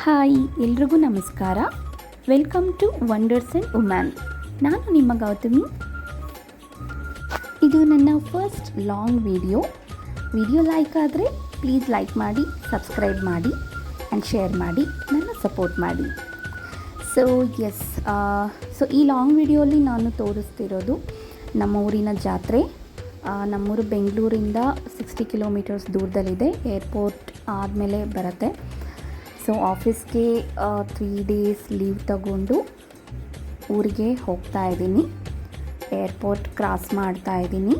Hi, ಎಲ್ರಿಗೂ ನಮಸ್ಕಾರ. Welcome to wonders and woman ನಾನು ನಿಮ್ಮ ಗೌತಮಿ. ಇದು ನನ್ನ first long video video like ಆದರೆ ಪ್ಲೀಸ್ ಲೈಕ್ ಮಾಡಿ ಸಬ್ಸ್ಕ್ರೈಬ್ ಮಾಡಿ ಆ್ಯಂಡ್ ಶೇರ್ ಮಾಡಿ, ನನ್ನ ಸಪೋರ್ಟ್ ಮಾಡಿ. ಸೊ ಎಸ್ ಸೊ ಈ ಲಾಂಗ್ ವಿಡಿಯೋಲಿ ನಾನು ತೋರಿಸ್ತಿರೋದು ನಮ್ಮ ಊರಿನ ಜಾತ್ರೆ. ನಮ್ಮೂರು ಬೆಂಗಳೂರಿಂದ ಸಿಕ್ಸ್ಟಿ ಕಿಲೋಮೀಟರ್ಸ್ ದೂರದಲ್ಲಿದೆ. ಏರ್ಪೋರ್ಟ್ ಆದಮೇಲೆ ಬರುತ್ತೆ. ಸೊ ಆಫೀಸ್ಗೆ ತ್ರೀ ಡೇಸ್ ಲೀವ್ ತಗೊಂಡು ಊರಿಗೆ ಹೋಗ್ತಾ ಇದ್ದೀನಿ. ಏರ್ಪೋರ್ಟ್ ಕ್ರಾಸ್ ಮಾಡ್ತಾ ಇದ್ದೀನಿ.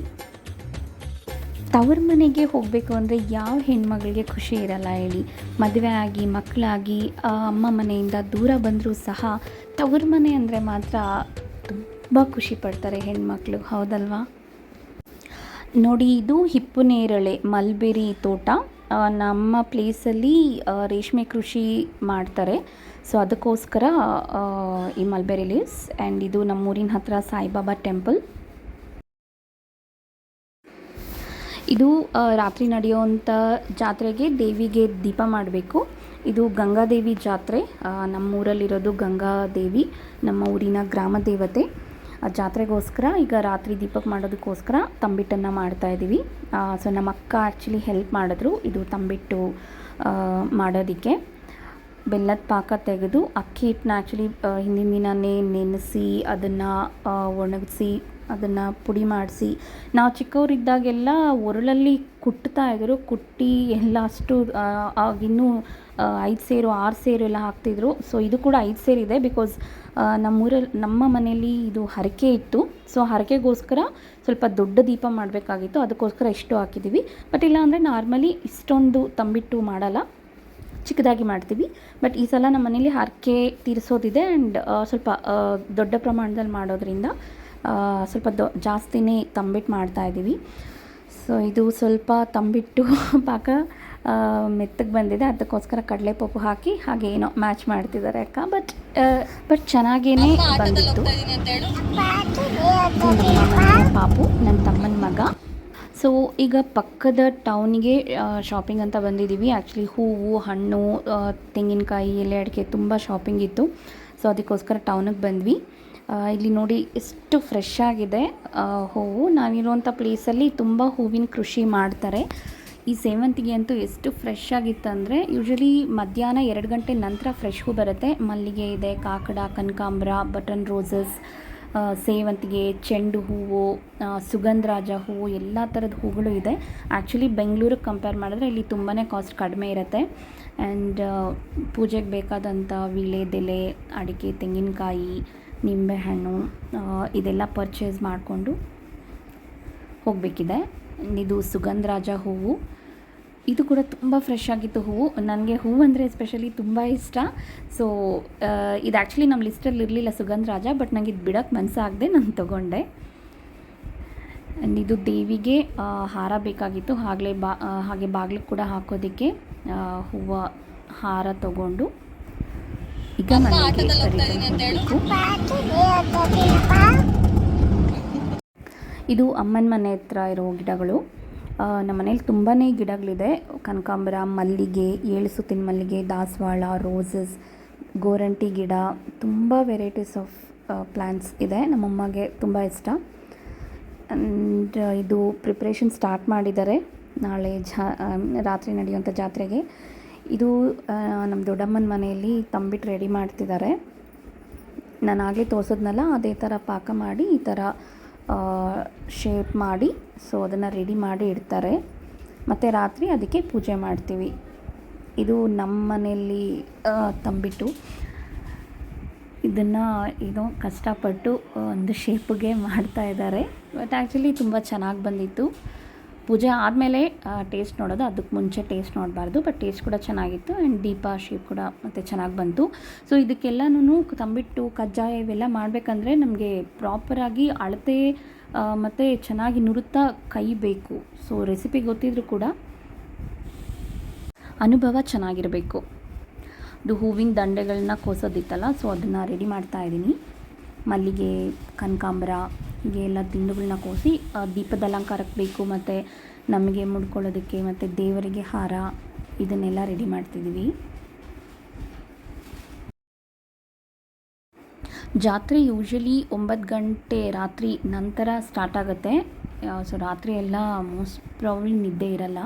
ತವ್ರ ಮನೆಗೆ ಹೋಗಬೇಕು ಅಂದರೆ ಯಾವ ಹೆಣ್ಮಗಳಿಗೆ ಖುಷಿ ಇರಲ್ಲ ಹೇಳಿ. ಮದುವೆ ಆಗಿ ಮಕ್ಕಳಾಗಿ ಅಮ್ಮ ಮನೆಯಿಂದ ದೂರ ಬಂದರೂ ಸಹ ತವ್ರ ಮನೆ ಅಂದರೆ ಮಾತ್ರ ತುಂಬ ಖುಷಿ ಪಡ್ತಾರೆ ಹೆಣ್ಮಕ್ಳು, ಹೌದಲ್ವಾ? ನೋಡಿ, ಇದು ಹಿಪ್ಪುನೇರಳೆ ಮಲ್ಬೆರಿ ತೋಟ. ನಮ್ಮ ಪ್ಲೇಸಲ್ಲಿ ರೇಷ್ಮೆ ಕೃಷಿ ಮಾಡ್ತಾರೆ. ಸೊ ಅದಕ್ಕೋಸ್ಕರ ಈ ಮಲ್ಬೆರಿ ಲೀವ್ಸ್ ಆ್ಯಂಡ್ ಇದು ನಮ್ಮೂರಿನ ಹತ್ರ ಸಾಯಿಬಾಬಾ ಟೆಂಪಲ್ ಇದು ರಾತ್ರಿ ನಡೆಯುವಂಥ ಜಾತ್ರೆಗೆ ದೇವಿಗೆ ದೀಪ ಮಾಡಬೇಕು. ಇದು ಗಂಗಾದೇವಿ ಜಾತ್ರೆ. ನಮ್ಮೂರಲ್ಲಿರೋದು ಗಂಗಾದೇವಿ, ನಮ್ಮ ಊರಿನ ಗ್ರಾಮ ದೇವತೆ. ಆ ಜಾತ್ರೆಗೋಸ್ಕರ ಈಗ ರಾತ್ರಿ ದೀಪಕ್ಕೆ ಮಾಡೋದಕ್ಕೋಸ್ಕರ ತಂಬಿಟ್ಟನ್ನು ಮಾಡ್ತಾ ಇದ್ದೀವಿ. ಸೊ ನಮ್ಮ ಅಕ್ಕ ಆ್ಯಕ್ಚುಲಿ ಹೆಲ್ಪ್ ಮಾಡಿದ್ರು ಇದು ತಂಬಿಟ್ಟು ಮಾಡೋದಕ್ಕೆ. ಬೆಲ್ಲದ ಪಾಕ ತೆಗೆದು ಅಕ್ಕಿ ಹಿಟ್ಟನ್ನ ಆ್ಯಕ್ಚುಲಿ ಹಿಂದಿನ ದಿನನೇ ನೆನೆಸಿ ಅದನ್ನು ಒಣಗಿಸಿ ಅದನ್ನು ಪುಡಿ ಮಾಡಿಸಿ. ನಾವು ಚಿಕ್ಕವರಿದ್ದಾಗೆಲ್ಲ ಒರಳಲ್ಲಿ ಕುಟ್ತಾ ಇದ್ದರು ಕುಟ್ಟಿ ಎಲ್ಲ ಅಷ್ಟು ಆಗಿನ್ನೂ ಐದು ಸೇರು, ಆರು ಸೇರು ಎಲ್ಲ ಹಾಕ್ತಿದ್ರು. ಸೊ ಇದು ಕೂಡ ಐದು ಸೇರಿದೆ ಬಿಕಾಸ್ ನಮ್ಮೂರಲ್ಲಿ ನಮ್ಮ ಮನೆಯಲ್ಲಿ ಇದು ಹರಕೆ ಇತ್ತು. ಸೊ ಹರಕೆಗೋಸ್ಕರ ಸ್ವಲ್ಪ ದೊಡ್ಡ ದೀಪ ಮಾಡಬೇಕಾಗಿತ್ತು. ಅದಕ್ಕೋಸ್ಕರ ಇಷ್ಟು ಹಾಕಿದ್ದೀವಿ. ಬಟ್ ಇಲ್ಲ ಅಂದರೆ ನಾರ್ಮಲಿ ಇಷ್ಟೊಂದು ತಂಬಿಟ್ಟು ಮಾಡಲ್ಲ. ಚಿಕ್ಕದಾಗಿ ಮಾಡ್ತೀವಿ. ಬಟ್ ಈ ಸಲ ನಮ್ಮ ಮನೇಲಿ ಹರಕೆ ತೀರಿಸೋದಿದೆ ಆ್ಯಂಡ್ ಸ್ವಲ್ಪ ದೊಡ್ಡ ಪ್ರಮಾಣದಲ್ಲಿ ಮಾಡೋದ್ರಿಂದ ಸ್ವಲ್ಪ ದೊ, ಜಾಸ್ತಿನೇ ತಂಬಿಟ್ಟು ಮಾಡ್ತಾ ಇದ್ದೀವಿ. ಸೊ ಇದು ಸ್ವಲ್ಪ ತಂಬಿಟ್ಟು ಪಾಕ ಮೆತ್ತಗೆ ಬಂದಿದೆ. ಅದಕ್ಕೋಸ್ಕರ ಕಡಲೆಪಪ್ಪು ಹಾಕಿ ಹಾಗೆ ಏನೋ ಮ್ಯಾಚ್ ಮಾಡ್ತಿದ್ದಾರೆ ಅಕ್ಕ. ಬಟ್ ಬಟ್ ಚೆನ್ನಾಗೇನೆ ಬಂದಿತ್ತು. ಪಾಪು ನನ್ನ ತಮ್ಮನ ಮಗ. ಸೊ ಈಗ ಪಕ್ಕದ ಟೌನಿಗೆ ಶಾಪಿಂಗ್ ಅಂತ ಬಂದಿದ್ದೀವಿ ಆ್ಯಕ್ಚುಲಿ ಹೂವು ಹಣ್ಣು ತೆಂಗಿನಕಾಯಿ ಎಲೆ ಅಡಿಕೆ ತುಂಬ ಶಾಪಿಂಗ್ ಇತ್ತು. ಸೊ ಅದಕ್ಕೋಸ್ಕರ ಟೌನಿಗೆ ಬಂದ್ವಿ. ಇಲ್ಲಿ ನೋಡಿ ಎಷ್ಟು ಫ್ರೆಶ್ ಆಗಿದೆ ಹೂವು. ನಾವಿರುವಂಥ ಪ್ಲೇಸಲ್ಲಿ ತುಂಬ ಹೂವಿನ ಕೃಷಿ ಮಾಡ್ತಾರೆ. ಈ ಸೇವಂತಿಗೆ ಅಂತೂ ಎಷ್ಟು ಫ್ರೆಶ್ ಆಗಿತ್ತಂದರೆ ಯೂಶಲಿ ಮಧ್ಯಾಹ್ನ ಎರಡು ಗಂಟೆ ನಂತರ ಫ್ರೆಶ್ ಹೂ ಬರುತ್ತೆ. ಮಲ್ಲಿಗೆ ಇದೆ, ಕಾಕಡ, ಕನಕಾಂಬ್ರ, ಬಟನ್ ರೋಸಸ್ ಸೇವಂತಿಗೆ, ಚೆಂಡು ಹೂವು ಸುಗಂಧರಾಜ ಹೂವು, ಎಲ್ಲ ಥರದ ಹೂಗಳು ಇದೆ. ಆ್ಯಕ್ಚುಲಿ ಬೆಂಗಳೂರಿಗೆ ಕಂಪೇರ್ ಮಾಡಿದ್ರೆ ಇಲ್ಲಿ ತುಂಬಾ ಕಾಸ್ಟ್ ಕಡಿಮೆ ಇರುತ್ತೆ. ಆ್ಯಂಡ್ ಪೂಜೆಗೆ ಬೇಕಾದಂಥ ವೀಳ್ಯದೆಲೆ ಅಡಿಕೆ, ತೆಂಗಿನಕಾಯಿ, ನಿಂಬೆಹಣ್ಣು ಇದೆಲ್ಲ ಪರ್ಚೇಸ್ ಮಾಡಿಕೊಂಡು ಹೋಗಬೇಕಿದೆ. ಇದು ಸುಗಂಧರಾಜ ಹೂವು. ಇದು ಕೂಡ ತುಂಬ ಫ್ರೆಶ್ ಆಗಿತ್ತು ಹೂವು. ನನಗೆ ಹೂವು ಅಂದರೆ ಎಸ್ಪೆಷಲಿ ತುಂಬ ಇಷ್ಟ. ಸೊ ಇದು ಆ್ಯಕ್ಚುಲಿ ನಮ್ಮ ಲಿಸ್ಟಲ್ಲಿ ಇರಲಿಲ್ಲ ಸುಗಂಧರಾಜ ಬಟ್ ನನಗೆ ಇದು ಬಿಡೋಕ್ಕೆ ಮನಸ್ಸಾಗದೆ ನಾನು ತೊಗೊಂಡೆ. ಇದು ದೇವಿಗೆ ಹಾರ ಬೇಕಾಗಿತ್ತು. ಹಾಗಲೇ ಬಾ ಹಾಗೆ ಬಾಗಿಲಿಗೆ ಕೂಡ ಹಾಕೋದಕ್ಕೆ ಹೂವು ಹಾರ ತಗೊಂಡು. ಈಗ ನನಗೆ ಇದು ಅಮ್ಮನ ಮನೆ ಹತ್ರ ಇರೋ ಗಿಡಗಳು. ನಮ್ಮ ಮನೇಲಿ ತುಂಬಾ ಗಿಡಗಳಿದೆ. ಕನಕಾಂಬರ, ಮಲ್ಲಿಗೆ, ಏಳು ಸುತ್ತಿನ ಮಲ್ಲಿಗೆ, ದಾಸವಾಳ, ರೋಸಸ್, ಗೋರಂಟಿ ಗಿಡ, ತುಂಬ ವೆರೈಟೀಸ್ ಆಫ್ ಪ್ಲ್ಯಾಂಟ್ಸ್ ಇದೆ. ನಮ್ಮಮ್ಮಗೆ ತುಂಬ ಇಷ್ಟ. ಆ್ಯಂಡ್ ಇದು ಪ್ರಿಪ್ರೇಷನ್ ಸ್ಟಾರ್ಟ್ ಮಾಡಿದ್ದಾರೆ ನಾಳೆ ಜಾ ರಾತ್ರಿ ನಡೆಯುವಂಥ ಜಾತ್ರೆಗೆ. ಇದು ನಮ್ಮ ದೊಡ್ಡಮ್ಮನ ಮನೆಯಲ್ಲಿ ತಂಬಿಟ್ಟು ರೆಡಿ ಮಾಡ್ತಿದ್ದಾರೆ. ನಾನು ಆಗಲೇ ತೋರಿಸಿದ್ನಲ್ಲ, ಅದೇ ಥರ ಪಾಕ ಮಾಡಿ ಈ ಥರ ಶೇಪ್ ಮಾಡಿ ಸೊ ಅದನ್ನು ರೆಡಿ ಮಾಡಿ ಇಡ್ತಾರೆ. ಮತ್ತು ರಾತ್ರಿ ಅದಕ್ಕೆ ಪೂಜೆ ಮಾಡ್ತೀವಿ. ಇದು ನಮ್ಮ ಮನೆಯಲ್ಲಿ ತಂಬಿಟ್ಟು ಇದನ್ನು ಏನೋ ಕಷ್ಟಪಟ್ಟು ಒಂದು ಶೇಪ್ಗೆ ಮಾಡ್ತಾ ಇದ್ದಾರೆ. ಬಟ್ ಆ್ಯಕ್ಚುಲಿ ತುಂಬ ಚೆನ್ನಾಗಿ ಬಂದಿತ್ತು. ಪೂಜೆ ಆದಮೇಲೆ ಟೇಸ್ಟ್ ನೋಡೋದು. ಅದಕ್ಕೆ ಮುಂಚೆ ಟೇಸ್ಟ್ ನೋಡಬಾರ್ದು. ಬಟ್ ಟೇಸ್ಟ್ ಕೂಡ ಚೆನ್ನಾಗಿತ್ತು. ಆ್ಯಂಡ್ ದೀಪ, ಶೇಪ್ ಕೂಡ ಮತ್ತು ಚೆನ್ನಾಗಿ ಬಂತು. ಸೊ ಇದಕ್ಕೆಲ್ಲನೂ ತಂಬಿಟ್ಟು, ಕಜ್ಜಾಯ ಇವೆಲ್ಲ ಮಾಡಬೇಕಂದ್ರೆ ನಮಗೆ ಪ್ರಾಪರಾಗಿ ಅಳತೆ ಮತ್ತು ಚೆನ್ನಾಗಿ ನುರುತ್ತಾ ಕೈ ಬೇಕು. ಸೊ ರೆಸಿಪಿ ಗೊತ್ತಿದ್ರೂ ಕೂಡ ಅನುಭವ ಚೆನ್ನಾಗಿರಬೇಕು. ಇದು ಹೂವಿನ ದಂಡೆಗಳನ್ನ ಕೋಸೋದಿತ್ತಲ್ಲ ಸೊ ಅದನ್ನು ರೆಡಿ ಮಾಡ್ತಾ ಇದ್ದೀನಿ. ಮಲ್ಲಿಗೆ, ಕನಕಾಂಬರ ಹೀಗೆ ಎಲ್ಲ ದಿಂಡುಗಳನ್ನ ಕೋಸಿ ದೀಪದ ಅಲಂಕಾರಕ್ಕೆ ಬೇಕು ಮತ್ತು ನಮಗೆ ಮುಡ್ಕೊಳ್ಳೋದಕ್ಕೆ, ಮತ್ತು ದೇವರಿಗೆ ಹಾರ, ಇದನ್ನೆಲ್ಲ ರೆಡಿ ಮಾಡ್ತಿದ್ದೀವಿ ಜಾತ್ರೆ ಯೂಶ್ವಲಿ ಒಂಬತ್ತು ಗಂಟೆ ರಾತ್ರಿ ನಂತರ ಸ್ಟಾರ್ಟ್ ಆಗುತ್ತೆ. ಸೊ ರಾತ್ರಿ ಎಲ್ಲ ಮೋಸ್ಟ್ ಪ್ರಾಬ್ಲಿ ನಿದ್ದೆ ಇರಲ್ಲ.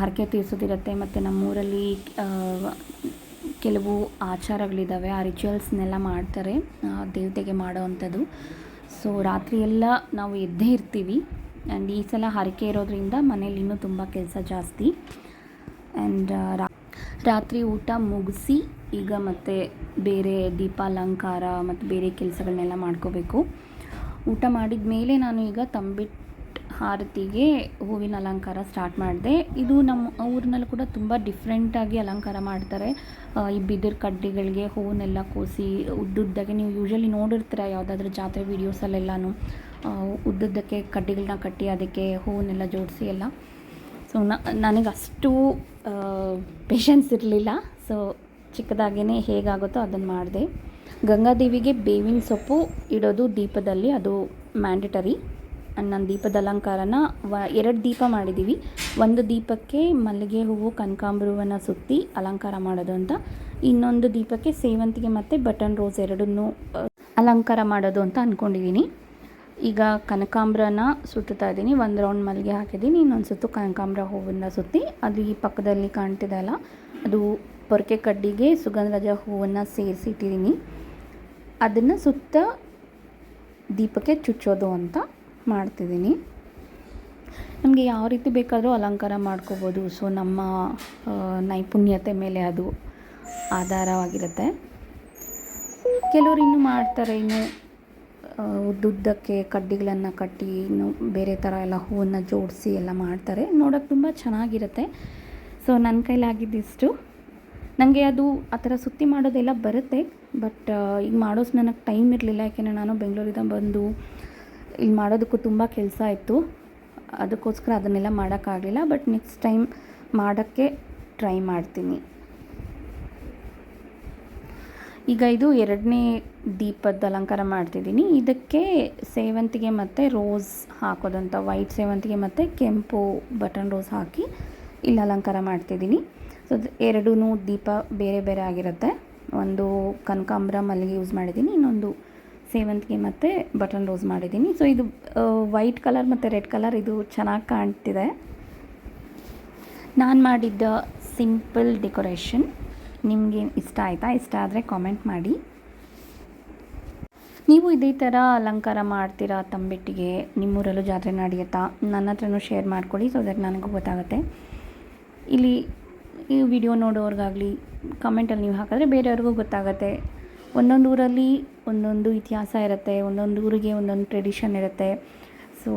ಹರಕೆ ತೀರಿಸೋದಿರುತ್ತೆ, ಮತ್ತು ನಮ್ಮೂರಲ್ಲಿ ಕೆಲವು ಆಚಾರಗಳಿದ್ದಾವೆ ಆ ರಿಚುವಲ್ಸ್ನೆಲ್ಲ ಮಾಡ್ತಾರೆ ದೇವತೆಗೆ ಮಾಡೋವಂಥದ್ದು ಸೊ ರಾತ್ರಿ ಎಲ್ಲ ನಾವು ಎದ್ದೇ ಇರ್ತೀವಿ. ಆ್ಯಂಡ್ ಈ ಸಲ ಹರಕೆ ಇರೋದ್ರಿಂದ ಮನೇಲಿ ಇನ್ನೂ ತುಂಬ ಕೆಲಸ ಜಾಸ್ತಿ. ಆ್ಯಂಡ್ ರಾತ್ರಿ ಊಟ ಮುಗಿಸಿ ಈಗ ಮತ್ತೆ ಬೇರೆ ದೀಪಾಲಂಕಾರ ಮತ್ತು ಬೇರೆ ಕೆಲಸಗಳನ್ನೆಲ್ಲ ಮಾಡ್ಕೋಬೇಕು. ಊಟ ಮಾಡಿದ ಮೇಲೆ ನಾನು ಈಗ ತಂಬಿಟ್ಟು ಹಾರತಿಗೆ ಹೂವಿನ ಅಲಂಕಾರ ಸ್ಟಾರ್ಟ್ ಮಾಡಿದೆ. ಇದು ನಮ್ಮ ಊರಿನಲ್ಲೂ ಕೂಡ ತುಂಬ ಡಿಫ್ರೆಂಟಾಗಿ ಅಲಂಕಾರ ಮಾಡ್ತಾರೆ. ಈ ಬಿದಿರು ಕಡ್ಡಿಗಳಿಗೆ ಹೂವನ್ನೆಲ್ಲ ಕೋಸಿ ಉದ್ದುದ್ದಕ್ಕೆ ನೀವು ಯೂಶಲಿ ನೋಡಿರ್ತೀರ ಯಾವುದಾದ್ರೂ ಜಾತ್ರೆ ವೀಡಿಯೋಸಲ್ಲೆಲ್ಲನೂ ಉದ್ದುದ್ದಕ್ಕೆ ಕಡ್ಡಿಗಳನ್ನ ಕಟ್ಟಿ ಅದಕ್ಕೆ ಹೂವನ್ನೆಲ್ಲ ಜೋಡಿಸಿ ಎಲ್ಲ. ಸೊ ನನಗೆ ಅಷ್ಟು ಪೇಷನ್ಸ್ ಇರಲಿಲ್ಲ. ಸೊ ಚಿಕ್ಕದಾಗೇ ಹೇಗಾಗುತ್ತೋ ಅದನ್ನು ಮಾಡಿದೆ. ಗಂಗಾದೇವಿಗೆ ಬೇವಿನ ಸೊಪ್ಪು ಇಡೋದು ದೀಪದಲ್ಲಿ ಅದು ಮ್ಯಾಂಡಟರಿ ನಾನು ದೀಪದ ಅಲಂಕಾರನ ವ, ಎರಡು ದೀಪ ಮಾಡಿದ್ದೀವಿ ಒಂದು ದೀಪಕ್ಕೆ ಮಲ್ಲಿಗೆ ಹೂವು, ಕನಕಾಂಬರವನ್ನು ಸುತ್ತಿ ಅಲಂಕಾರ ಮಾಡೋದು ಅಂತ. ಇನ್ನೊಂದು ದೀಪಕ್ಕೆ ಸೇವಂತಿಗೆ ಮತ್ತು ಬಟನ್ ರೋಸ್ ಎರಡನ್ನೂ ಅಲಂಕಾರ ಮಾಡೋದು ಅಂತ ಅಂದ್ಕೊಂಡಿದ್ದೀನಿ ಈಗ ಕನಕಾಂಬ್ರನ ಸುತ್ತುತ್ತಾ ಇದ್ದೀನಿ. ಒಂದು ರೌಂಡ್ ಮಲ್ಲಿಗೆ ಹಾಕಿದ್ದೀನಿ. ಇನ್ನೊಂದು ಸುತ್ತು ಕನಕಾಂಬ್ರ ಹೂವನ್ನು ಸುತ್ತಿ, ಅದು ಈ ಪಕ್ಕದಲ್ಲಿ ಕಾಣ್ತಿದೆ ಅಲ್ಲ? ಅದು ಪೊರಕೆ ಕಡ್ಡಿಗೆ ಸುಗಂಧರಾಜ ಹೂವನ್ನು ಸೇರಿಸಿ ಇಟ್ಟಿದ್ದೀನಿ ಅದನ್ನು ಸುತ್ತ ದೀಪಕ್ಕೆ ಚುಚ್ಚೋದು ಅಂತ. ಮಾಡ್ತಿದ್ದೀನಿ. ನಮಗೆ ಯಾವ ರೀತಿ ಬೇಕಾದರೂ ಅಲಂಕಾರ ಮಾಡ್ಕೋಬೋದು. ಸೊ ನಮ್ಮ ನೈಪುಣ್ಯತೆ ಮೇಲೆ ಅದು ಆಧಾರವಾಗಿರುತ್ತೆ. ಕೆಲವರು ಇನ್ನೂ ಮಾಡ್ತಾರೆ. ಇನ್ನು ಉದ್ದುದ್ದಕ್ಕೆ ಕಡ್ಡಿಗಳನ್ನು ಕಟ್ಟಿ, ಇನ್ನು ಬೇರೆ ಥರ ಎಲ್ಲ ಹೂವನ್ನು ಜೋಡಿಸಿ ಎಲ್ಲ ಮಾಡ್ತಾರೆ. ನೋಡೋಕೆ ತುಂಬ ಚೆನ್ನಾಗಿರುತ್ತೆ. ಸೊ ನನ್ನ ಕೈಲಾಗಿದ್ದಿಷ್ಟು ನನಗೆ ಅದು ಆ ಥರ ಸುತ್ತಿ ಮಾಡೋದೆಲ್ಲ ಬರುತ್ತೆ. ಬಟ್ ಈಗ ಮಾಡೋಸ್ ನನಗೆ ಟೈಮ್ ಇರಲಿಲ್ಲ. ಯಾಕೆಂದರೆ ನಾನು ಬೆಂಗಳೂರಿಂದ ಬಂದು ಇಲ್ಲಿ ಮಾಡೋದಕ್ಕೂ ತುಂಬ ಕೆಲಸ ಇತ್ತು. ಅದಕ್ಕೋಸ್ಕರ ಅದನ್ನೆಲ್ಲ ಮಾಡೋಕ್ಕಾಗಲಿಲ್ಲ, ಬಟ್ ನೆಕ್ಸ್ಟ್ ಟೈಮ್ ಮಾಡೋಕ್ಕೆ ಟ್ರೈ ಮಾಡ್ತೀನಿ. ಈಗ ಇದು ಎರಡನೇ ದೀಪದ ಅಲಂಕಾರ ಮಾಡ್ತಿದ್ದೀನಿ. ಇದಕ್ಕೆ ಸೇವಂತಿಗೆ ಮತ್ತು ರೋಸ್ ಹಾಕೋದಂತ, ವೈಟ್ ಸೇವಂತಿಗೆ ಮತ್ತು ಕೆಂಪು ಬಟನ್ ರೋಸ್ ಹಾಕಿ ಇಲ್ಲಿ ಅಲಂಕಾರ ಮಾಡ್ತಿದ್ದೀನಿ. ಸೊ ಎರಡೂ ದೀಪ ಬೇರೆ ಬೇರೆ ಆಗಿರುತ್ತೆ. ಒಂದು ಕನಕಾಂಬ್ರ ಮಲ್ಲಿಗೆ ಯೂಸ್ ಮಾಡಿದ್ದೀನಿ, ಇನ್ನೊಂದು ಸೇವಂತಿಗೆ ಮತ್ತು ಬಟನ್ ರೋಸ್ ಮಾಡಿದ್ದೀನಿ. ಸೊ ಇದು ವೈಟ್ ಕಲರ್ ಮತ್ತು ರೆಡ್ ಕಲರ್ ಇದು ಚೆನ್ನಾಗಿ ಕಾಣ್ತಿದೆ. ನಾನು ಮಾಡಿದ್ದ ಸಿಂಪಲ್ ಡೆಕೋರೇಷನ್ ನಿಮಗೆ ಇಷ್ಟ ಆಯಿತಾ? ಇಷ್ಟ ಆದರೆ ಕಾಮೆಂಟ್ ಮಾಡಿ. ನೀವು ಇದೇ ಥರ ಅಲಂಕಾರ ಮಾಡ್ತೀರಾ ತಂಬಿಟ್ಟಿಗೆ, ನಿಮ್ಮೂರಲ್ಲೂ ಜಾತ್ರೆ ನಡೆಯುತ್ತಾ? ನನ್ನ ಹತ್ರನೂ ಶೇರ್ ಮಾಡ್ಕೊಳ್ಳಿ ಸೊ ದಟ್ ನನಗೂ ಗೊತ್ತಾಗುತ್ತೆ. ಇಲ್ಲಿ ಈ ವಿಡಿಯೋ ನೋಡೋರ್ಗಾಗಲಿ ಕಮೆಂಟಲ್ಲಿ ನೀವು ಹಾಕಿದ್ರೆ ಬೇರೆಯವ್ರಿಗೂ ಗೊತ್ತಾಗುತ್ತೆ. ಒಂದೊಂದು ಊರಲ್ಲಿ ಒಂದೊಂದು ಇತಿಹಾಸ ಇರುತ್ತೆ, ಒಂದೊಂದು ಊರಿಗೆ ಒಂದೊಂದು ಟ್ರೆಡಿಷನ್ ಇರುತ್ತೆ. ಸೊ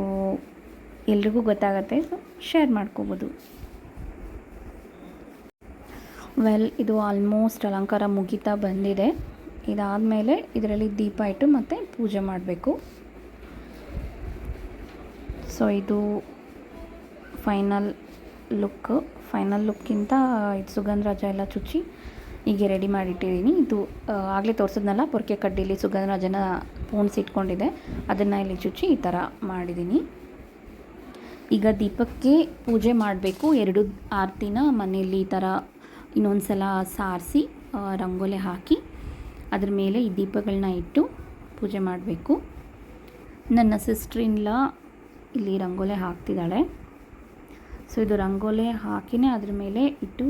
ಎಲ್ರಿಗೂ ಗೊತ್ತಾಗುತ್ತೆ ಸೊ ಶೇರ್ ಮಾಡ್ಕೋಬೋದು. ವೆಲ್ ಇದು ಆಲ್ಮೋಸ್ಟ್ ಅಲಂಕಾರ ಮುಗಿತಾ ಬಂದಿದೆ. ಇದಾದಮೇಲೆ ಇದರಲ್ಲಿ ದೀಪ ಇಟ್ಟು ಮತ್ತೆ ಪೂಜೆ ಮಾಡಬೇಕು. ಸೊ ಇದು ಫೈನಲ್ ಲುಕ್ ಫೈನಲ್ ಲುಕ್ಕಿಂತ ಇದು ಸುಗಂಧರಾಜ ಎಲ್ಲ ಚುಚ್ಚಿ ಹೀಗೆ ರೆಡಿ ಮಾಡಿಟ್ಟಿದ್ದೀನಿ. ಇದು ಆಗಲೇ ತೋರಿಸಿದ್ನಲ್ಲ, ಪೊರ್ಕೆ ಕಡ್ಡಿಲಿ ಸುಗಂಧರಾಜನ ಪೋಣಿಸಿ ಇಟ್ಕೊಂಡಿದೆ. ಅದನ್ನು ಇಲ್ಲಿ ಚುಚ್ಚಿ ಈ ಥರ ಮಾಡಿದ್ದೀನಿ. ಈಗ ದೀಪಕ್ಕೆ ಪೂಜೆ ಮಾಡಬೇಕು. ಎರಡು ಆರತಿನ ಮನೆಯಲ್ಲಿ ಈ ಥರ ಇನ್ನೊಂದು ಸಲ ಸಾರಿಸಿ ರಂಗೋಲೆ ಹಾಕಿ, ಅದ್ರ ಮೇಲೆ ಈ ದೀಪಗಳನ್ನ ಇಟ್ಟು ಪೂಜೆ ಮಾಡಬೇಕು. ನನ್ನ ಸಿಸ್ಟ್ರಿನ್ಲ ಇಲ್ಲಿ ರಂಗೋಲೆ ಹಾಕ್ತಿದ್ದಾಳೆ. ಸೊ ಇದು ರಂಗೋಲೆ ಹಾಕಿನೇ ಅದ್ರ ಮೇಲೆ ಇಟ್ಟು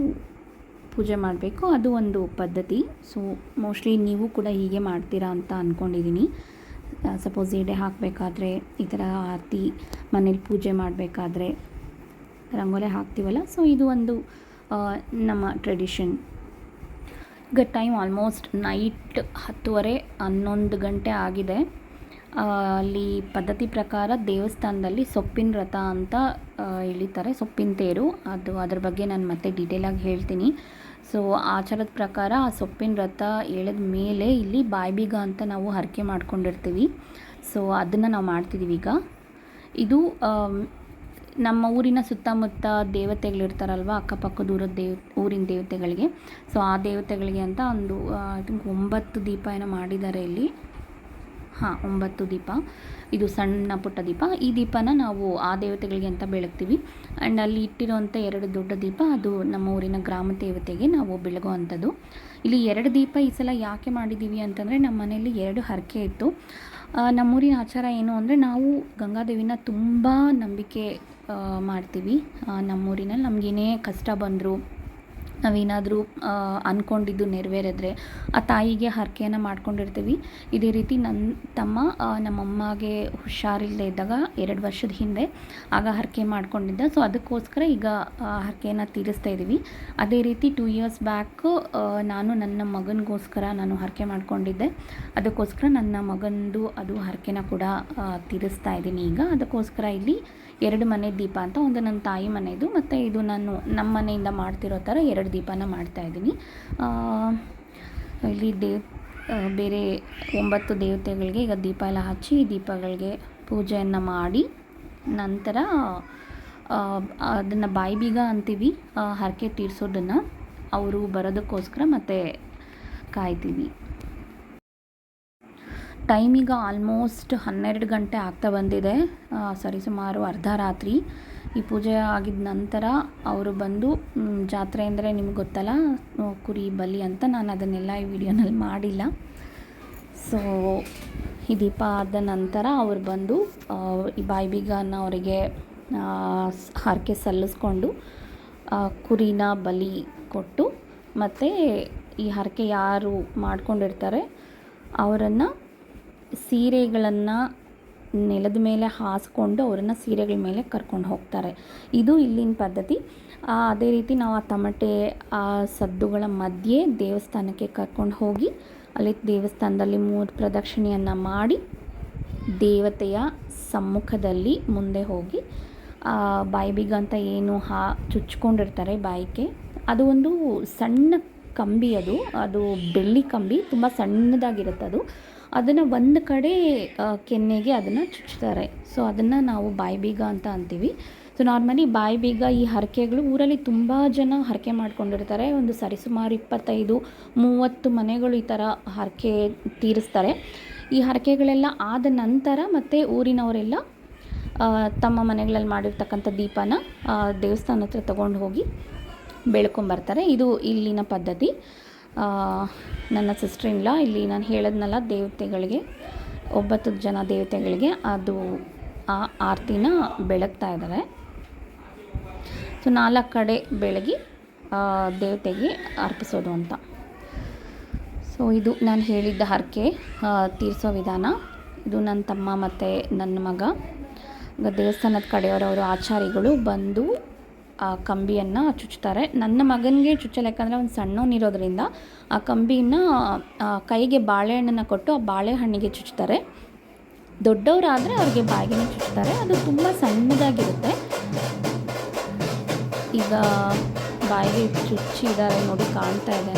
ಪೂಜೆ ಮಾಡಬೇಕು. ಅದು ಒಂದು ಪದ್ಧತಿ. ಸೊ ಮೋಸ್ಟ್ಲಿ ನೀವು ಕೂಡ ಹೀಗೆ ಮಾಡ್ತೀರಾ ಅಂತ ಅಂದ್ಕೊಂಡಿದ್ದೀನಿ ಸಪೋಸ್ ಎಡೆ ಹಾಕಬೇಕಾದ್ರೆ ಈ ಥರ ಆರತಿ ಮನೇಲಿ ಪೂಜೆ ಮಾಡಬೇಕಾದ್ರೆ ರಂಗೋಲೆ ಹಾಕ್ತೀವಲ್ಲ? ಸೊ ಇದು ಒಂದು ನಮ್ಮ ಟ್ರೆಡಿಷನ್ ಈಗ ಟೈಮ್ ಆಲ್ಮೋಸ್ಟ್ ನೈಟ್ ಹತ್ತುವರೆ ಹನ್ನೊಂದು ಗಂಟೆ ಆಗಿದೆ. ಅಲ್ಲಿ ಪದ್ಧತಿ ಪ್ರಕಾರ ದೇವಸ್ಥಾನದಲ್ಲಿ ಸೊಪ್ಪಿನ ರಥ ಅಂತ ಇಳಿತಾರೆ ಸೊಪ್ಪಿನ ತೇರು. ಅದು ಅದ್ರ ಬಗ್ಗೆ ನಾನು ಮತ್ತೆ ಡೀಟೇಲಾಗಿ ಹೇಳ್ತೀನಿ. ಸೊ ಆಚಾರದ ಪ್ರಕಾರ ಆ ಸೊಪ್ಪಿನ ರಥ ಎಳೆದ ಮೇಲೆ ಇಲ್ಲಿ ಬಾಯ್ಬೀಗ ಅಂತ ನಾವು ಹರಕೆ ಮಾಡ್ಕೊಂಡಿರ್ತೀವಿ. ಸೊ ಅದನ್ನು ನಾವು ಮಾಡ್ತಿದ್ದೀವಿ ಈಗ. ಇದು ನಮ್ಮ ಊರಿನ ಸುತ್ತಮುತ್ತ ದೇವತೆಗಳಿರ್ತಾರಲ್ವ ಅಕ್ಕಪಕ್ಕ ದೂರದ ದೇವ್, ಊರಿನ ದೇವತೆಗಳಿಗೆ. ಸೊ ಆ ದೇವತೆಗಳಿಗೆ ಅಂತ ಒಂದು ಐ ಥಿಂಕ್ ಒಂಬತ್ತು ದೀಪ ಏನೋ ಮಾಡಿದ್ದಾರೆ ಇಲ್ಲಿ. ಹಾಂ, ಒಂಬತ್ತು ದೀಪ. ಇದು ಸಣ್ಣ ಪುಟ್ಟ ದೀಪ. ಈ ದೀಪನ ನಾವು ಆ ದೇವತೆಗಳಿಗೆ ಅಂತ ಬೆಳಗ್ತೀವಿ. ಆ್ಯಂಡ್ ಅಲ್ಲಿ ಇಟ್ಟಿರುವಂಥ ಎರಡು ದೊಡ್ಡ ದೀಪ, ಅದು ನಮ್ಮ ಊರಿನ ಗ್ರಾಮ ದೇವತೆಗೆ ನಾವು ಬೆಳಗುವಂಥದ್ದು. ಇಲ್ಲಿ ಎರಡು ದೀಪ ಈ ಸಲ ಯಾಕೆ ಮಾಡಿದ್ದೀವಿ ಅಂತಂದರೆ ನಮ್ಮ ಮನೆಯಲ್ಲಿ ಎರಡು ಹರಕೆ ಇತ್ತು. ನಮ್ಮೂರಿನ ಆಚಾರ ಏನು ಅಂದರೆ ನಾವು ಗಂಗಾದೇವಿನ ತುಂಬ ನಂಬಿಕೆ ಮಾಡ್ತೀವಿ. ನಮ್ಮೂರಿನಲ್ಲಿ ನಮಗೇನೇ ಕಷ್ಟ ಬಂದರು ನಾವೇನಾದರೂ ಅಂದ್ಕೊಂಡಿದ್ದು ನೆರವೇರಿದ್ರೆ ಆ ತಾಯಿಗೆ ಹರಕೆಯನ್ನು ಮಾಡ್ಕೊಂಡಿರ್ತೀವಿ. ಇದೇ ರೀತಿ ನನ್ನ ತಮ್ಮ ನಮ್ಮಮ್ಮಗೆ ಹುಷಾರಿಲ್ಲದೆ ಇದ್ದಾಗ ಎರಡು ವರ್ಷದ ಹಿಂದೆ ಆಗ ಹರಕೆ ಮಾಡ್ಕೊಂಡಿದ್ದ. ಸೊ ಅದಕ್ಕೋಸ್ಕರ ಈಗ ಹರಕೆಯನ್ನು ತೀರಿಸ್ತಾ ಇದ್ದೀವಿ ಅದೇ ರೀತಿ ಟೂ ಇಯರ್ಸ್ ಬ್ಯಾಕು ನಾನು ನನ್ನ ಮಗನಿಗೋಸ್ಕರ ನಾನು ಹರಕೆ ಮಾಡ್ಕೊಂಡಿದ್ದೆ. ಅದಕ್ಕೋಸ್ಕರ ನನ್ನ ಮಗನದು ಅದು ಹರಕೆನ ಕೂಡ ತೀರಿಸ್ತಾ ಇದ್ದೀನಿ ಈಗ. ಅದಕ್ಕೋಸ್ಕರ ಇಲ್ಲಿ ಎರಡು ಮನೆ ದೀಪ ಅಂತ ಒಂದು ನನ್ನ ತಾಯಿ ಮನೆಯದು ಮತ್ತು ಇದು ನಾನು ನಮ್ಮ ಮನೆಯಿಂದ ಮಾಡ್ತಿರೋ ಥರ ಎರಡು ದೀಪನ ಮಾಡ್ತಾ ಇದ್ದೀನಿ. ಆ, ಇಲ್ಲಿ ದೇವ್ ಬೇರೆ ಒಂಬತ್ತು ದೇವತೆಗಳಿಗೆ ಈಗ ದೀಪ ಎಲ್ಲ ಹಚ್ಚಿ ದೀಪಗಳಿಗೆ ಪೂಜೆಯನ್ನು ಮಾಡಿ ನಂತರ ಅದನ್ನು ಬಾಯಿ ಬೀಗ ಅಂತೀವಿ ಹರಕೆ ತೀರಿಸೋದನ್ನು ಅವರು ಬರೋದಕ್ಕೋಸ್ಕರ ಮತ್ತೆ ಕಾಯ್ತೀವಿ. ಟೈಮ್ ಈಗ ಆಲ್ಮೋಸ್ಟ್ ಹನ್ನೆರಡು ಗಂಟೆ ಆಗ್ತಾ ಬಂದಿದೆ. ಸರಿ ಸುಮಾರು ಅರ್ಧ ರಾತ್ರಿ. ಈ ಪೂಜೆ ಆಗಿದ ನಂತರ ಅವರು ಬಂದು ಜಾತ್ರೆ ಅಂದರೆ ನಿಮ್ಗೆ ಗೊತ್ತಲ್ಲ ಕುರಿ ಬಲಿ ಅಂತ ನಾನು ಅದನ್ನೆಲ್ಲ ಈ ವಿಡಿಯೋನಲ್ಲಿ ಮಾಡಿಲ್ಲ. ಸೊ ಈ ದೀಪ ಆದ ನಂತರ ಅವ್ರು ಬಂದು ಈ ಬಾಯಿ ಬೀಗನ ಅವರಿಗೆ ಹರಕೆ ಸಲ್ಲಿಸ್ಕೊಂಡು ಕುರಿನ ಬಲಿ ಕೊಟ್ಟು, ಮತ್ತು ಈ ಹರಕೆ ಯಾರು ಮಾಡ್ಕೊಂಡಿರ್ತಾರೆ, ಅವರನ್ನು ಸೀರೆಗಳನ್ನು ನೆಲದ ಮೇಲೆ ಹಾಸ್ಕೊಂಡು ಅವರನ್ನು ಸೀರೆಗಳ ಮೇಲೆ ಕರ್ಕೊಂಡು ಹೋಗ್ತಾರೆ. ಇದು ಇಲ್ಲಿನ ಪದ್ಧತಿ. ಅದೇ ರೀತಿ ನಾವು ಆ ತಮಟೆ, ಆ ಸದ್ದುಗಳ ಮಧ್ಯೆ ದೇವಸ್ಥಾನಕ್ಕೆ ಕರ್ಕೊಂಡು ಹೋಗಿ, ಅಲ್ಲಿ ದೇವಸ್ಥಾನದಲ್ಲಿ ಮೂರು ಪ್ರದಕ್ಷಿಣೆಯನ್ನು ಮಾಡಿ, ದೇವತೆಯ ಸಮ್ಮುಖದಲ್ಲಿ ಮುಂದೆ ಹೋಗಿ ಬಾಯಿ ಅಂತ ಏನು ಹಾ, ಚುಚ್ಕೊಂಡಿರ್ತಾರೆ ಬಾಯಿಗೆ. ಅದು ಒಂದು ಸಣ್ಣ ಕಂಬಿ ಅದು. ಅದು ಬೆಳ್ಳಿ ಕಂಬಿ, ತುಂಬ ಸಣ್ಣದಾಗಿರುತ್ತೆ ಅದು ಅದನ್ನು ಒಂದು ಕಡೆ ಕೆನ್ನೆಗೆ ಅದನ್ನು ಚುಚ್ತಾರೆ. ಸೊ ಅದನ್ನು ನಾವು ಬಾಯಿ ಬೀಗ ಅಂತ ಅಂತೀವಿ. ಸೊ ನಾರ್ಮಲಿ ಬಾಯಿ ಬೀಗ ಈ ಹರಕೆಗಳು ಊರಲ್ಲಿ ತುಂಬ ಜನ ಹರಕೆ ಮಾಡ್ಕೊಂಡಿರ್ತಾರೆ. ಒಂದು ಸರಿಸುಮಾರು ಇಪ್ಪತ್ತೈದು, ಮೂವತ್ತು ಮನೆಗಳು ಈ ಥರ ಹರಕೆ ತೀರಿಸ್ತಾರೆ. ಈ ಹರಕೆಗಳೆಲ್ಲ ಆದ ನಂತರ ಮತ್ತು ಊರಿನವರೆಲ್ಲ ತಮ್ಮ ಮನೆಗಳಲ್ಲಿ ಮಾಡಿರ್ತಕ್ಕಂಥ ದೀಪನ ದೇವಸ್ಥಾನ ಹತ್ರ ತಗೊಂಡು ಹೋಗಿ ಬೆಳ್ಕೊಂಬರ್ತಾರೆ. ಇದು ಇಲ್ಲಿನ ಪದ್ಧತಿ. ನನ್ನ ಸಿಸ್ಟರ್ ಇಲ್ಲ ನಾನು ಹೇಳದ್ನಲ್ಲ ದೇವತೆಗಳಿಗೆ, ಒಂಬತ್ತು ಜನ ದೇವತೆಗಳಿಗೆ, ಅದು ಆ ಆರತಿನ ಬೆಳಗ್ತಾ ಇದ್ದಾರೆ ಸೊ ನಾಲ್ಕು ಕಡೆ ಬೆಳಗಿ ದೇವತೆಗೆ ಅರ್ಪಿಸೋದು ಅಂತ. ಸೊ ಇದು ನಾನು ಹೇಳಿದ್ದ ಹರಕೆ ತೀರಿಸೋ ವಿಧಾನ. ಇದು ನನ್ನ ತಮ್ಮ ಮತ್ತು ನನ್ನ ಮಗ. ದೇವಸ್ಥಾನದ ಕಡೆಯವರವರು, ಆಚಾರಿಗಳು ಬಂದು ಆ ಕಂಬಿಯನ್ನು ಚುಚ್ತಾರೆ. ನನ್ನ ಮಗನಿಗೆ ಚುಚ್ಚಲ್ಲ, ಯಾಕಂದರೆ ಒಂದು ಸಣ್ಣವನಿರೋದ್ರಿಂದ ಆ ಕಂಬಿನ ಕೈಗೆ ಬಾಳೆಹಣ್ಣನ್ನು ಕೊಟ್ಟು ಆ ಬಾಳೆಹಣ್ಣಿಗೆ ಚುಚ್ತಾರೆ. ದೊಡ್ಡವರಾದರೆ ಅವ್ರಿಗೆ ಬಾಯಿಗೆ ಚುಚ್ತಾರೆ. ಅದು ತುಂಬ ಸಣ್ಣದಾಗಿರುತ್ತೆ. ಈಗ ಬಾಯಿಗೆ ಚುಚ್ಚಿದ್ದಾರೆ ನೋಡಿ, ಕಾಣ್ತಾ ಇದೆ.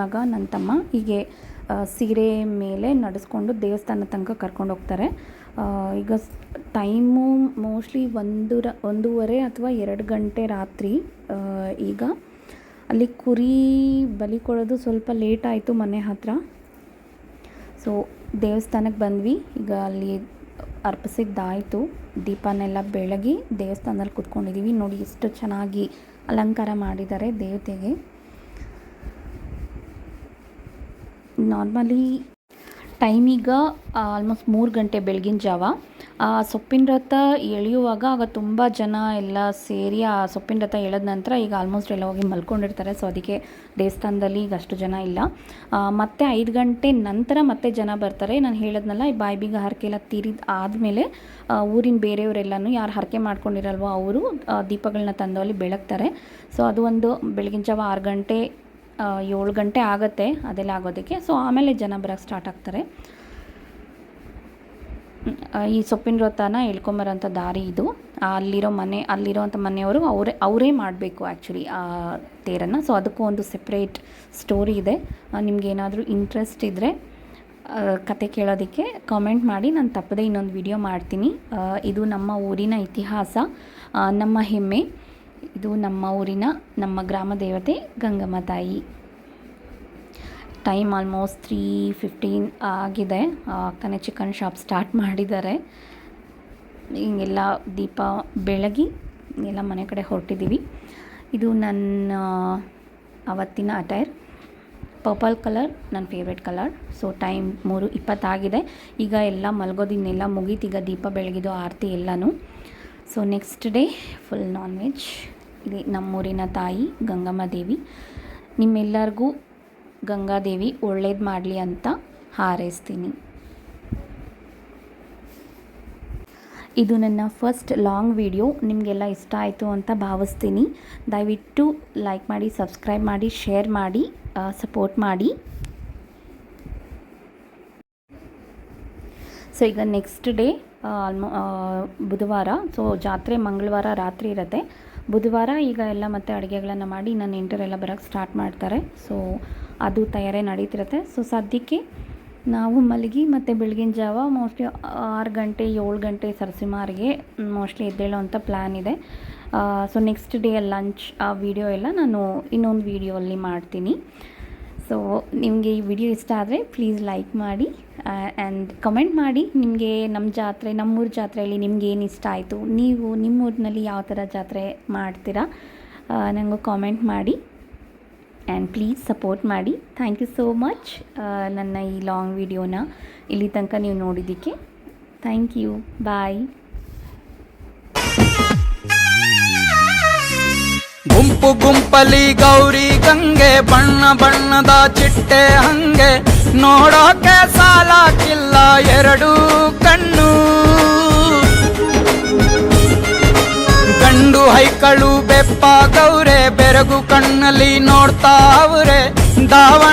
ಮಗ ನನ್ನ ತಮ್ಮ ಹೀಗೆ ಸೀರೆ ಮೇಲೆ ನಡೆಸ್ಕೊಂಡು ದೇವಸ್ಥಾನ ತನಕ ಕರ್ಕೊಂಡು ಹೋಗ್ತಾರೆ. ಈಗ ಟೈಮು ಮೋಸ್ಟ್ಲಿ ಒಂದು ರ ಒಂದೂವರೆ ಅಥವಾ ಎರಡು ಗಂಟೆ ರಾತ್ರಿ. ಈಗ ಅಲ್ಲಿ ಕುರಿ ಬಲಿ ಕೊಡೋದು ಸ್ವಲ್ಪ ಲೇಟ್ ಆಯಿತು ಮನೆ ಹತ್ರ. ಸೊ, ದೇವಸ್ಥಾನಕ್ಕೆ ಬಂದ್ವಿ. ಈಗ ಅಲ್ಲಿ ಅರ್ಪಿಸಿದ್ದಾಯಿತು. ದೀಪನೆಲ್ಲ ಬೆಳಗಿ ದೇವಸ್ಥಾನದಲ್ಲಿ ಕುತ್ಕೊಂಡಿದ್ದೀವಿ ನೋಡಿ, ಎಷ್ಟು ಚೆನ್ನಾಗಿ ಅಲಂಕಾರ ಮಾಡಿದ್ದಾರೆ ದೇವತೆಗೆ. ನಾರ್ಮಲಿ ಟೈಮೀಗ ಆಲ್ಮೋಸ್ಟ್ ಮೂರು ಗಂಟೆ ಬೆಳಗಿನ ಜಾವ. ಸೊಪ್ಪಿನ ರಥ ಎಳೆಯುವಾಗ ಆಗ ತುಂಬ ಜನ ಎಲ್ಲ ಸೇರಿ ಆ ಸೊಪ್ಪಿನ ರಥ ಎಳೆದ ನಂತರ ಈಗ ಆಲ್ಮೋಸ್ಟ್ ಎಲ್ಲ ಹೋಗಿ ಮಲ್ಕೊಂಡಿರ್ತಾರೆ. ಸೊ ಅದಕ್ಕೆ ದೇವಸ್ಥಾನದಲ್ಲಿ ಈಗ ಅಷ್ಟು ಜನ ಇಲ್ಲ. ಮತ್ತು ಐದು ಗಂಟೆ ನಂತರ ಮತ್ತೆ ಜನ ಬರ್ತಾರೆ. ನಾನು ಹೇಳೋದ್ನಲ್ಲ, ಈ ಬಾಯಿ ಬೀಗ ಹರಕೆ ಎಲ್ಲ ತೀರಿದ ಆದಮೇಲೆ ಊರಿನ ಬೇರೆಯವರೆಲ್ಲನೂ ಯಾರು ಹರಕೆ ಮಾಡ್ಕೊಂಡಿರಲ್ವೋ ಅವರು ದೀಪಗಳನ್ನ ತಂದು ಅಲ್ಲಿ ಬೆಳಗ್ತಾರೆ. ಸೊ ಅದು ಒಂದು ಬೆಳಗಿನ ಜಾವ ಆರು ಗಂಟೆ ಏಳು ಗಂಟೆ ಆಗುತ್ತೆ, ಅದೆಲ್ಲ ಆಗೋದಕ್ಕೆ. ಸೊ ಆಮೇಲೆ ಜನ ಬರೋಕ್ಕೆ ಸ್ಟಾರ್ಟ್ ಆಗ್ತಾರೆ. ಈ ಸೊಪ್ಪಿನ ವ್ರತನ ಎಳ್ಕೊಂಬರೋಂಥ ದಾರಿ ಇದು. ಅಲ್ಲಿರೋ ಮನೆ, ಅಲ್ಲಿರೋಂಥ ಮನೆಯವರು ಅವರೇ ಅವರೇ ಮಾಡಬೇಕು ಆ್ಯಕ್ಚುಲಿ ಆ, ತೇರನ್ನು. ಸೊ ಅದಕ್ಕೂ ಒಂದು ಸೆಪ್ರೇಟ್ ಸ್ಟೋರಿ ಇದೆ. ನಿಮ್ಗೆ ಏನಾದರೂ ಇಂಟ್ರೆಸ್ಟ್ ಇದ್ದರೆ ಕತೆ ಕೇಳೋದಕ್ಕೆ ಕಾಮೆಂಟ್ ಮಾಡಿ. ನಾನು ತಪ್ಪದೇ ಇನ್ನೊಂದು ವಿಡಿಯೋ ಮಾಡ್ತೀನಿ. ಇದು ನಮ್ಮ ಊರಿನ ಇತಿಹಾಸ ನಮ್ಮ ಹೆಮ್ಮೆ. ಇದು ನಮ್ಮ ಊರಿನ, ನಮ್ಮ ಗ್ರಾಮ ದೇವತೆ ಗಂಗಮ್ಮ ತಾಯಿ. ಟೈಮ್ ಆಲ್ಮೋಸ್ಟ್ ತ್ರೀ ಫಿಫ್ಟೀನ್ ಆಗಿದೆ. ಅಕ್ಕನೆ ಚಿಕನ್ ಶಾಪ್ ಸ್ಟಾರ್ಟ್ ಮಾಡಿದ್ದಾರೆ. ಹಿಂಗೆಲ್ಲ ದೀಪ ಬೆಳಗಿ ಎಲ್ಲ ಮನೆ ಕಡೆ ಹೊರಟಿದ್ದೀವಿ. ಇದು ನನ್ನ, ಅವತ್ತಿನ ಅಟೈರ್ ಪರ್ಪಲ್ ಕಲರ್ ನನ್ನ ಫೇವ್ರೆಟ್ ಕಲರ್ ಸೊ ಟೈಮ್ ಮೂರು ಇಪ್ಪತ್ತಾಗಿದೆ. ಈಗ ಎಲ್ಲ ಮಲಗೋದಿನ್ನೆಲ್ಲ ಮುಗೀತು. ಈಗ ದೀಪ ಬೆಳಗಿದ್ದು, ಆರತಿ ಎಲ್ಲನೂ. So next day full non veg ಇದೆ ನಮ್ಮೂರಿನ ತಾಯಿ, ಗಂಗಮ್ಮ ದೇವಿ. ನಿಮ್ಮೆಲ್ಲರಿಗೂ ಗಂಗಾದೇವಿ ಒಳ್ಳೇದು ಮಾಡಲಿ ಅಂತ ಹಾರೈಸ್ತೀನಿ. ಇದು ನನ್ನ ಫಸ್ಟ್ ಲಾಂಗ್ ವಿಡಿಯೋ ನಿಮಗೆಲ್ಲ ಇಷ್ಟ ಆಯಿತು ಅಂತ ಭಾವಿಸ್ತೀನಿ. ದಯವಿಟ್ಟು ಲೈಕ್ ಮಾಡಿ ಸಬ್ಸ್ಕ್ರೈಬ್ ಮಾಡಿ ಶೇರ್ ಮಾಡಿ ಸಪೋರ್ಟ್ ಮಾಡಿ. ಸೊ ಈಗ ನೆಕ್ಸ್ಟ್ ಡೇ ಆಲ್ಮೋ ಬುಧವಾರ. ಸೊ ಜಾತ್ರೆ ಮಂಗಳವಾರ ರಾತ್ರಿ ಇರುತ್ತೆ. ಬುಧವಾರ ಈಗ ಎಲ್ಲ ಮತ್ತೆ ಅಡುಗೆಗಳನ್ನು ಮಾಡಿ ನನ್ನ ನೆಂಟರೆಲ್ಲ ಬರೋಕ್ಕೆ ಸ್ಟಾರ್ಟ್ ಮಾಡ್ತಾರೆ. ಸೊ ಅದು ತಯಾರೇ ನಡೀತಿರುತ್ತೆ. ಸೊ ಸದ್ಯಕ್ಕೆ ನಾವು ಮಲಗಿ ಮತ್ತು ಬೆಳಗಿನ ಜಾವ ಮೋಸ್ಟ್ಲಿ ಆರು ಗಂಟೆ, ಏಳು ಗಂಟೆ ಸರಸಿಮಾರಿಗೆ ಮೋಸ್ಟ್ಲಿ ಎದ್ದೇಳೋ ಅಂತ ಪ್ಲ್ಯಾನ್ ಇದೆ ಸೊ ನೆಕ್ಸ್ಟ್ ಡೇ ಲಂಚ್ ಆ ವಿಡಿಯೋ ಎಲ್ಲ ನಾನು ಇನ್ನೊಂದು ವಿಡಿಯೋಲ್ಲಿ ಮಾಡ್ತೀನಿ. ಸೊ ನಿಮಗೆ ಈ ವಿಡಿಯೋ ಇಷ್ಟ ಆದರೆ ಪ್ಲೀಸ್ ಲೈಕ್ ಮಾಡಿ ಆ್ಯಂಡ್ ಕಮೆಂಟ್ ಮಾಡಿ. ನಿಮಗೆ ನಮ್ಮ ಜಾತ್ರೆ, ನಮ್ಮೂರ ಜಾತ್ರೆಯಲ್ಲಿ ನಿಮ್ಗೆ ಏನು ಇಷ್ಟ ಆಯಿತು? ನೀವು ನಿಮ್ಮೂರಿನಲ್ಲಿ ಯಾವ ಥರ ಜಾತ್ರೆ ಮಾಡ್ತೀರಾ? ನನಗೂ ಕಾಮೆಂಟ್ ಮಾಡಿ ಆ್ಯಂಡ್ ಪ್ಲೀಸ್ ಸಪೋರ್ಟ್ ಮಾಡಿ. ಥ್ಯಾಂಕ್ ಯು ಸೋ ಮಚ್ ನನ್ನ ಈ ಲಾಂಗ್ ವಿಡಿಯೋನ ಇಲ್ಲಿ ತನಕ ನೀವು ನೋಡಿದ್ದಕ್ಕೆ. ಥ್ಯಾಂಕ್ ಯು ಬಾಯ್ ಗುಂಪು ಗುಂಪಲಿ ಗೌರಿ ಗಂಗೆ, ಬಣ್ಣ ಬಣ್ಣದ ಚಿಟ್ಟೆ ಹಂಗೆ. ನೋಡೋಕೆ ಸಾಲಾಕಿಲ್ಲ ಎರಡು ಕಣ್ಣು. ಗಂಡು ಹೈಕಳು ಬೆಪ್ಪ ಗೌರೆ, ಬೆರಗು ಕಣ್ಣಲ್ಲಿ ನೋಡ್ತಾ ಅವರೇ. ದಾವ